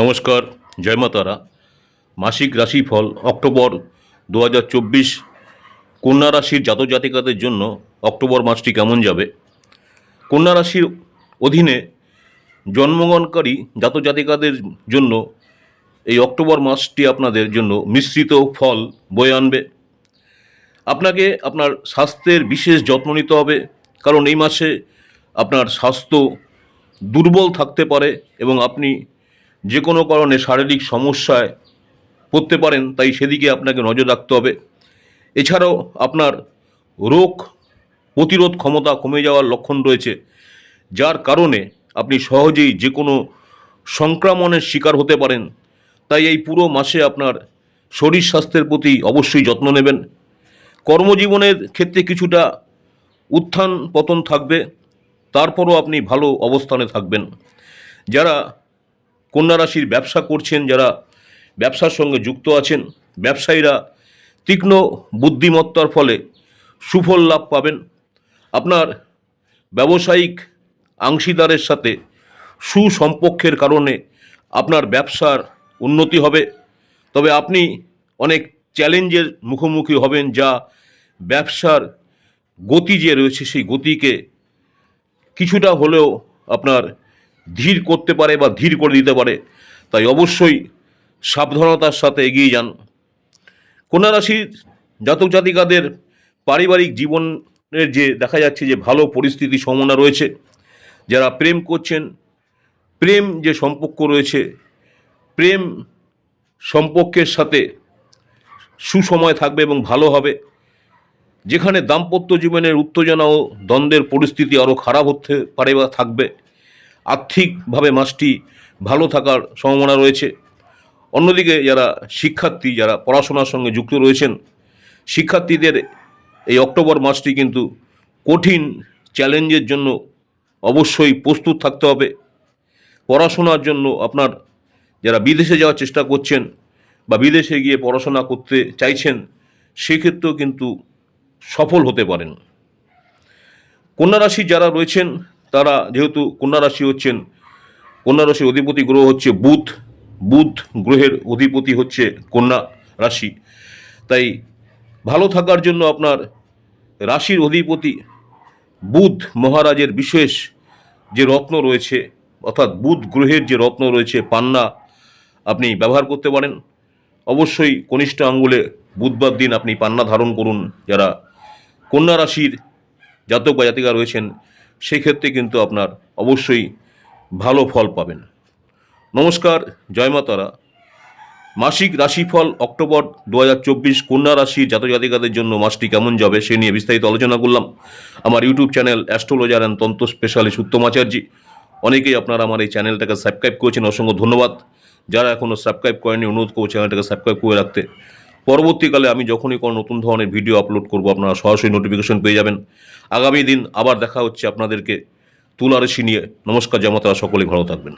নমস্কার, জয় মা তারা। মাসিক রাশিফল অক্টোবর দু হাজার চব্বিশ। কন্যা রাশির জাতক জাতিকাদের জন্য অক্টোবর মাসটি কেমন যাবে? কন্যা রাশির অধীনে জন্মগ্রহণকারী জাতক জাতিকাদের জন্য এই অক্টোবর মাসটি আপনাদের জন্য মিশ্রিত ফল বয়ে আনবে। আপনাকে আপনার স্বাস্থ্যের বিশেষ যত্ন নিতে হবে, কারণ এই মাসে আপনার স্বাস্থ্য দুর্বল থাকতে পারে এবং আপনি যে কোনো কারণে শারীরিক সমস্যায় পড়তে পারেন, তাই সেদিকে আপনাকে নজর রাখতে হবে। এছাড়াও আপনার রোগ প্রতিরোধ ক্ষমতা কমে যাওয়ার লক্ষণ রয়েছে, যার কারণে আপনি সহজেই যে কোনো সংক্রমণের শিকার হতে পারেন। তাই এই পুরো মাসে আপনার শরীর স্বাস্থ্যের প্রতি অবশ্যই যত্ন নেবেন। কর্মজীবনের ক্ষেত্রে কিছুটা উত্থান পতন থাকবে, তারপরও আপনি ভালো অবস্থানে থাকবেন। যারা কন্যা রাশির ব্যবসা করছেন, যারা ব্যবসার সঙ্গে যুক্ত আছেন, ব্যবসায়ীরা তীক্ষ্ণ বুদ্ধিমত্তার ফলে সুফল লাভ পাবেন। আপনার ব্যবসায়িক অংশীদারের সাথে সুসম্পর্কের কারণে আপনার ব্যবসার উন্নতি হবে। তবে আপনি অনেক চ্যালেঞ্জের মুখোমুখি হবেন, যা ব্যবসার গতি যে রয়েছে, সেই গতিকে কিছুটা হলেও আপনার ধীর করতে পারে বা ধীর করে দিতে পারে, তাই অবশ্যই সাবধানতার সাথে এগিয়ে যান। কন্যা রাশির জাতক জাতিকাদের পারিবারিক জীবনের যে দেখা যাচ্ছে যে ভালো পরিস্থিতি সম্ভাবনা রয়েছে, যারা প্রেম করছেন, প্রেম যে সম্পর্ক রয়েছে, প্রেম সম্পর্কের সাথে সুসময় থাকবে এবং ভালো হবে, যেখানে দাম্পত্য জীবনের উত্তেজনা ও দ্বন্দ্বের পরিস্থিতি আরও খারাপ হতে পারে বা থাকবে। আর্থিকভাবে মাসটি ভালো থাকার সম্ভাবনা রয়েছে। অন্যদিকে যারা শিক্ষার্থী, যারা পড়াশোনার সঙ্গে যুক্ত রয়েছেন, শিক্ষার্থীদের এই অক্টোবর মাসটি কিন্তু কঠিন চ্যালেঞ্জের জন্য অবশ্যই প্রস্তুত থাকতে হবে। পড়াশোনার জন্য আপনার যারা বিদেশে যাওয়ার চেষ্টা করছেন বা বিদেশে গিয়ে পড়াশোনা করতে চাইছেন, সেক্ষেত্রেও কিন্তু সফল হতে পারেন। কন্যা রাশি যারা রয়েছেন তারা যেহেতু কন্যা রাশি হচ্ছেন কন্যা রাশির অধিপতি গ্রহ হচ্ছে বুধ বুধ গ্রহের অধিপতি হচ্ছে কন্যা রাশি তাই ভালো থাকার জন্য আপনার রাশির অধিপতি বুধ মহারাজের বিশেষ যে রত্ন রয়েছে, অর্থাৎ বুধ গ্রহের যে রত্ন রয়েছে, পান্না, আপনি ব্যবহার করতে পারেন। অবশ্যই কনিষ্ঠ আঙ্গুলে বুধবার দিন আপনি পান্না ধারণ করুন। যারা কন্যা রাশির জাতক বা জাতিকা রয়েছেন সেক্ষেত্রে কিন্তু আপনার অবশ্যই ভালো ফল পাবেন। নমস্কার, জয় মা তারা। মাসিক রাশিফল অক্টোবর দু হাজার চব্বিশ কন্যা রাশির জাতক জাতিকাদের জন্য মাসটি কেমন যাবে সে নিয়ে বিস্তারিত আলোচনা করলাম। আমার YouTube channel astrologer and tantra specialist Uttam Acharya. অনেকেই আপনারা আমার এই চ্যানেলটাকে সাবস্ক্রাইব করেছেন, অসংখ্য ধন্যবাদ। যারা এখনও সাবস্ক্রাইব করেনি অনুরোধ করব চ্যানেলটাকে সাবস্ক্রাইব করে রাখতে। পরবর্তীকালে আমি যখনই কোনো নতুন ধরনের ভিডিও আপলোড করব, আপনারা সরাসরি নোটিফিকেশন পেয়ে যাবেন। আগামী দিন আবার দেখা হচ্ছে আপনাদেরকে তুলারেশি নিয়ে। নমস্কার জামাতারা সকলেই ভালো থাকবেন।